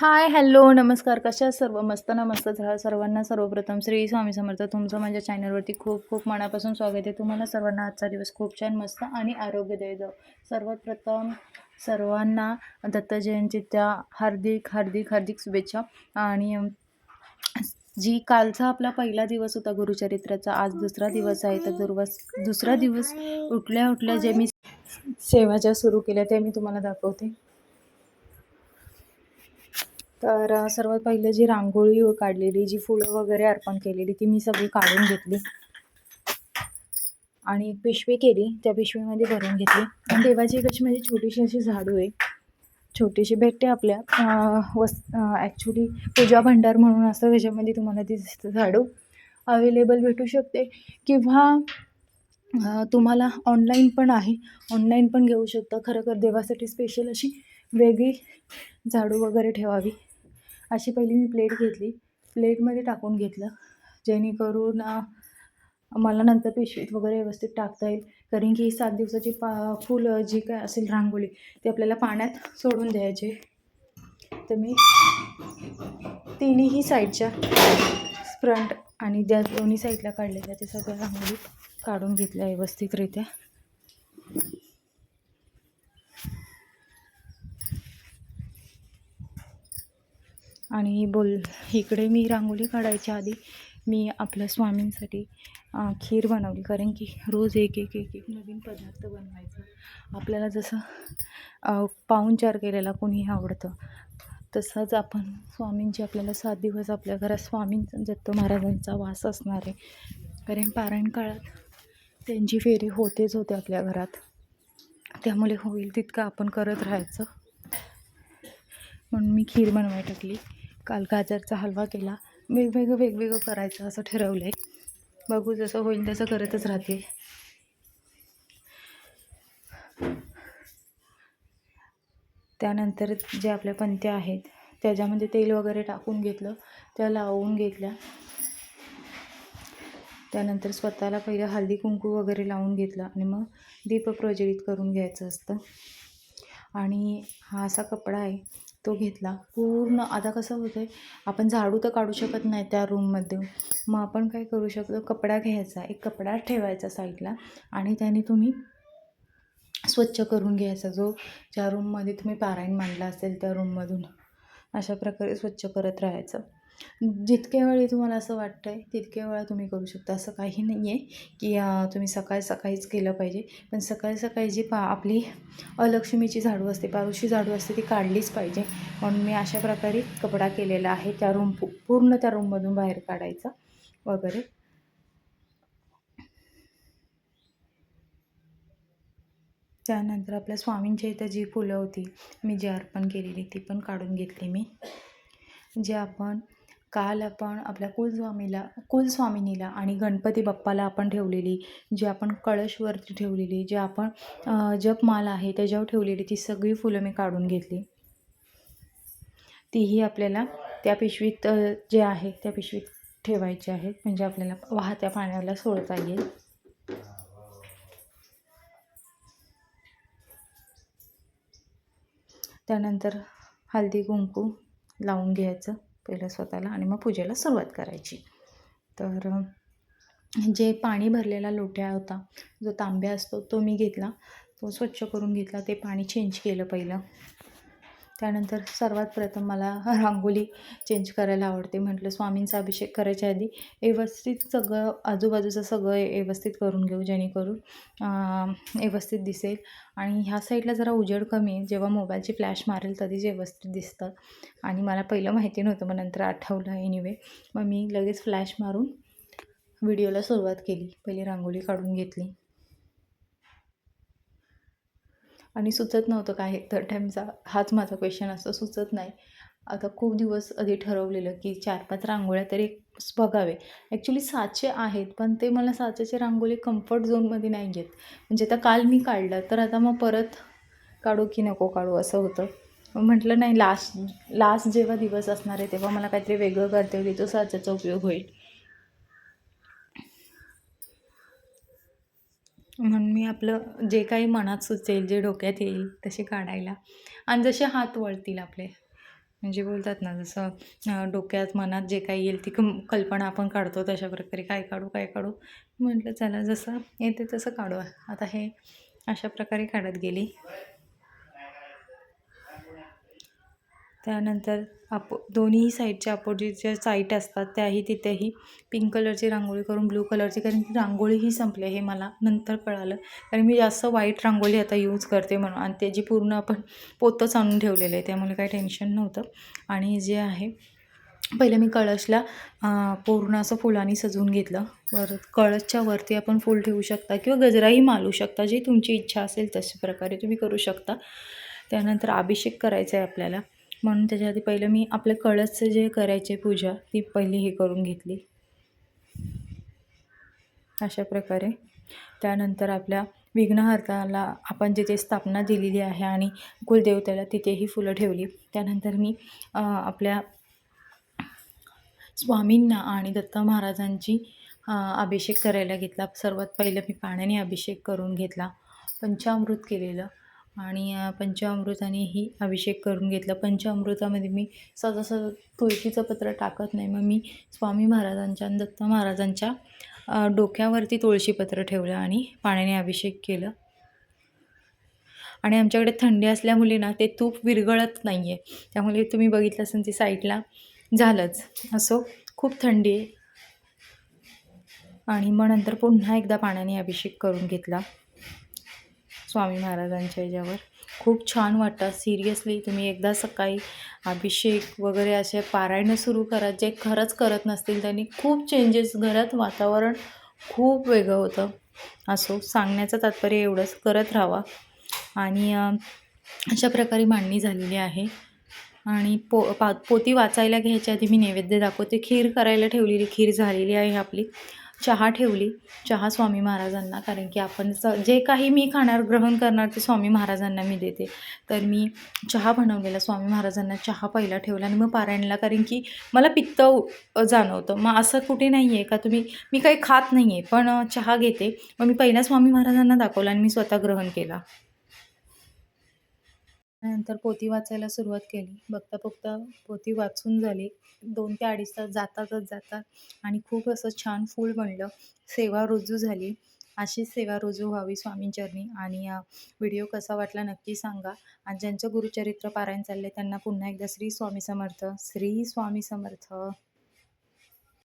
Hi hello नमस्कार. कशा सर्व? मस्त नमस्त झाला सर्वांना. सर्वप्रथम श्री स्वामी समर्थ तुमचं माझ्या चॅनलवरती खूप खूप मनापासून स्वागत आहे. तुम्हाला सर्वांना आजचा दिवस खूप छान मस्त आणि आरोग्यदायी जाऊ सर्वात प्रथम सर्वांना दत्त जयंतीच्या हार्दिक हार्दिक हार्दिक शुभेच्छा. आणि जी कालचा आपला पहिला दिवस होता गुरुचरित्राचा आज दुसरा दिवस आहे. तर दुर्वास दुसरा दिवस उठल्या उठल्या जे मी सेवा ज्या सुरू केल्या ते मी तुम्हाला दाखवते. तर सर्वात पहिलं जी रांगोळी काढलेली जी फुलं वगैरे अर्पण केलेली ती मी सगळी काढून घेतली. आणि एक पिशवी केली त्या पिशवीमध्ये भरून घेतली. आणि देवाची कशी माझी छोटीशी अशी झाडू आहे. छोटीशी भेटते आपल्या. वस् वस ॲक्च्युली पूजा भंडार म्हणून असतं त्याच्यामध्ये तुम्हाला ती दिसतं झाडू. अवेलेबल भेटू शकते. किंवा तुम्हाला ऑनलाईन पण आहे. ऑनलाईन पण घेऊ शकता. खरं देवासाठी स्पेशल अशी वेगळी झाडू वगैरे ठेवावी. अशी पहिली मी प्लेट घेतली. प्लेटमध्ये टाकून घेतलं. जेणेकरून मला नंतर पिशवीत वगैरे व्यवस्थित टाकता येईल. कारण की सात दिवसाची पा फुलं जी काय असेल रांगोळी ती आपल्याला पाण्यात सोडून द्यायचे. तर मी तिन्ही साईडच्या फ्रंट आणि ज्या दोन्ही साईडला काढलेल्या त्या सगळ्या रांगोळी काढून घेतल्या व्यवस्थितरित्या. आणि बोल इकडे मी रांगोळी काढायच्या आधी मी आपल्या स्वामींसाठी खीर बनवली. कारण की रोज एक एक एक एक नवीन पदार्थ बनवायचा. आपल्याला जसं पाहुणचार केलेला कोणी आवडतं तसंच आपण स्वामींची आपल्याला सात दिवस आपल्या घरात स्वामींचा दत्त महाराजांचा वास असणार आहे. कारण पारायण काळात त्यांची फेरी होतेच होते आपल्या घरात. त्यामुळे होईल तितकं आपण करत राहायचं. म्हणून मी खीर बनवाय टाकली. काल गाजरचा हलवा केला. वेगवेगळं वेगवेगळं करायचं असं ठरवलं आहे बघू जसं होईल तसं करतच राहते. त्यानंतर जे आपल्या पंत्या आहेत त्याच्यामध्ये तेल वगैरे टाकून घेतलं. त्या लावून घेतल्या. त्यानंतर स्वतःला पहिलं हळदी कुंकू वगैरे लावून घेतलं आणि मग दीप प्रज्वलित करून घ्यायचं असतं. आणि हा असा कपडा आहे तो घेतला. पूर्ण आता कसं होतं आहे आपण झाडू तर काढू शकत नाही त्या रूममध्ये मग आपण काय करू शकतो? कपडा घ्यायचा एक कपडा ठेवायचा साईडला आणि त्याने तुम्ही स्वच्छ करून घ्यायचा जो ज्या रूममध्ये तुम्ही पारायण मांडला असेल त्या रूममधून अशा प्रकारे स्वच्छ करत राहायचं. जितक्या वेळी तुम्हाला असं वाटतं आहे तितक्या वेळा तुम्ही करू शकता. असं काही नाही आहे की तुम्ही सकाळी सकाळीच केलं पाहिजे. पण सकाळी सकाळी जी पा आपली अलक्ष्मीची झाडू असते पारुशी झाडू असते ती काढलीच पाहिजे. म्हणून मी अशा प्रकारे कपडा केलेला आहे त्या रूम पूर्ण त्या रूममधून बाहेर काढायचा वगैरे. त्यानंतर आपल्या स्वामींच्या इथं जी फुलं होती मी जी अर्पण केलेली ती पण काढून घेतली मी. जे आपण काल आपण आपल्या कुलस्वामीला कुलस्वामिनीला आणि गणपती बाप्पाला आपण ठेवलेली जी आपण कळशवरती ठेवलेली जे आपण जपमाला आहे त्याच्यावर ठेवलेली ती सगळी फुलं मी काढून घेतली. तीही आपल्याला त्या पिशवीत जे आहे त्या पिशवीत ठेवायची आहेत. म्हणजे आपल्याला वाहत्या पाण्याला सोडता येईल. त्यानंतर हळदी कुंकू लावून घ्यायचं. पहिलं स्वतःला आणि मग पूजेला सुरुवात करायची. तर जे पाणी भरलेला लोट्या होता जो तांब्या असतो तो मी घेतला. तो स्वच्छ करून घेतला. ते पाणी चेंज केलं पहिलं. त्यानंतर सर्वात प्रथम मला रांगोळी चेंज करायला आवडते. म्हटलं स्वामींचा अभिषेक करायच्या आधी व्यवस्थित सगळं आजूबाजूचं सगळं व्यवस्थित करून घेऊ जेणेकरून व्यवस्थित दिसेल. आणि ह्या साईडला जरा उजेड कमी आहे. जेव्हा मोबाईलची फ्लॅश मारेल तरीच व्यवस्थित दिसतं. आणि मला पहिलं माहिती नव्हतं मग नंतर आठवलं एनिवे मग मी लगेच फ्लॅश मारून व्हिडिओला सुरुवात केली. पहिली रांगोळी काढून घेतली. आणि सुचत नव्हतं काय तर टाईमचा हाच माझा क्वेश्चन असतो सुचत नाही. आता खूप दिवस आधी ठरवलेलं की चार पाच रांगोळ्या तरी बघावे. ॲक्च्युली सातशे आहेत पण ते मला साचेचे रांगोळी कम्फर्ट झोनमध्ये नाही घेत म्हणजे आता काल मी काढलं तर आता मग परत काढू की नको काढू असं होतं. म्हटलं नाही लास्ट लास्ट जेव्हा दिवस असणार आहे तेव्हा मला काहीतरी वेगळं करते येईल तो साच्याचा उपयोग होईल. म्हणून मी आपलं जे काही मनात सुचेल जे डोक्यात येईल तसे काढायला. आणि जसे हात वळतील आपले. म्हणजे बोलतात ना जसं डोक्यात मनात जे काही येईल ती कल्पना आपण काढतो तशा प्रकारे काय काढू काय काढू. म्हटलं चला जसं येते तसं काढू आता हे अशा प्रकारे काढत गेली. त्यानंतर अपो दोन्ही साईडच्या अपोजिट ज्या साईट असतात त्याही तिथेही पिंक कलरची रांगोळी करून ब्लू कलरची कारण की रांगोळीही संपली हे मला नंतर कळालं. कारण मी जास्त व्हाईट रांगोळी आता यूज करते म्हणून. आणि त्याची पूर्ण आपण पोतच आणून ठेवलेलं आहे. त्यामुळे काही टेन्शन नव्हतं. आणि जे आहे पहिले मी कळशला पूर्ण असं फुलांनी सजवून घेतलं. वर कळशच्या वरती आपण फूल ठेवू शकता किंवा गजराही मालू शकता. जी तुमची इच्छा असेल तशा प्रकारे तुम्ही करू शकता. त्यानंतर अभिषेक करायचा आहे आपल्याला. म्हणून त्याच्या आधी पहिलं मी आपलं कळसचं जे करायचे पूजा ती पहिली हे करून घेतली. अशा प्रकारे. त्यानंतर आपल्या विघ्नहर्ताला आपण जिथे स्थापना दिलेली आहे आणि कुलदेवतेला तिथेही फुलं ठेवली. त्यानंतर मी आपल्या स्वामींना आणि दत्त महाराजांची अभिषेक करायला घेतला. सर्वात पहिलं मी पाण्याने अभिषेक करून घेतला. पंचामृत केलेलं. आणि अं, पंचामृतानेही अभिषेक करून घेतला. पंचामृतामध्ये मी सहजासहज तुळशीचं पत्र टाकत नाही. मग मी स्वामी महाराजांच्या आणि दत्त महाराजांच्या डोक्यावरती तुळशीपत्र ठेवलं आणि पाण्याने अभिषेक केलं. आणि आमच्याकडे थंडी असल्यामुळे ना ते तूप विरघळत नाही आहे त्यामुळे तुम्ही बघितलं असेल ते साईडला झालंच. असो खूप थंडी आहे. आणि मग नंतर पुन्हा एकदा पाण्याने अभिषेक करून घेतला. स्वामी महाराजांच्या याच्यावर. खूप छान वाटतात सिरियसली तुम्ही एकदा सकाळी अभिषेक वगैरे असे पारायणं सुरू करा. जे खरंच करत नसतील त्यांनी खूप चेंजेस घरात वातावरण खूप वेगळं होतं. असो सांगण्याचं तात्पर्य एवढंच. करत राहावा. आणि अशा प्रकारे मांडणी झालेली आहे. आणि पो पा पोती वाचायला घ्यायच्या आधी मी नैवेद्य दाखवते. खीर करायला ठेवलेली खीर झालेली आहे आपली. चहा ठेवली चहा स्वामी महाराजांना कारण की आपण स जे काही मी खाणार ग्रहण करणार ते स्वामी महाराजांना मी देते. तर मी चहा बनवलेला स्वामी महाराजांना चहा पहिला ठेवला आणि मग पारायणला कारण की मला पित्त जाणवतं. मग असं कुठे नाही आहे का तुम्ही मी काही खात नाही आहे पण चहा घेते. मग मी पहिला स्वामी महाराजांना दाखवला आणि मी स्वतः ग्रहण केला. नंतर पोती वाचायला सुरुवात केली. बघता बघता पोती वाचून झाली. दोन ते अडीच तास जातातच जातात आणि खूप असं छान फूल बनलं. सेवा रुजू झाली. अशीच सेवा रुजू व्हावी स्वामींचरणी आणि व्हिडिओ कसा वाटला नक्की सांगा. आणि ज्यांचं गुरुचरित्र पारायण चाललं त्यांना पुन्हा एकदा श्री स्वामी समर्थ. श्री स्वामी समर्थ.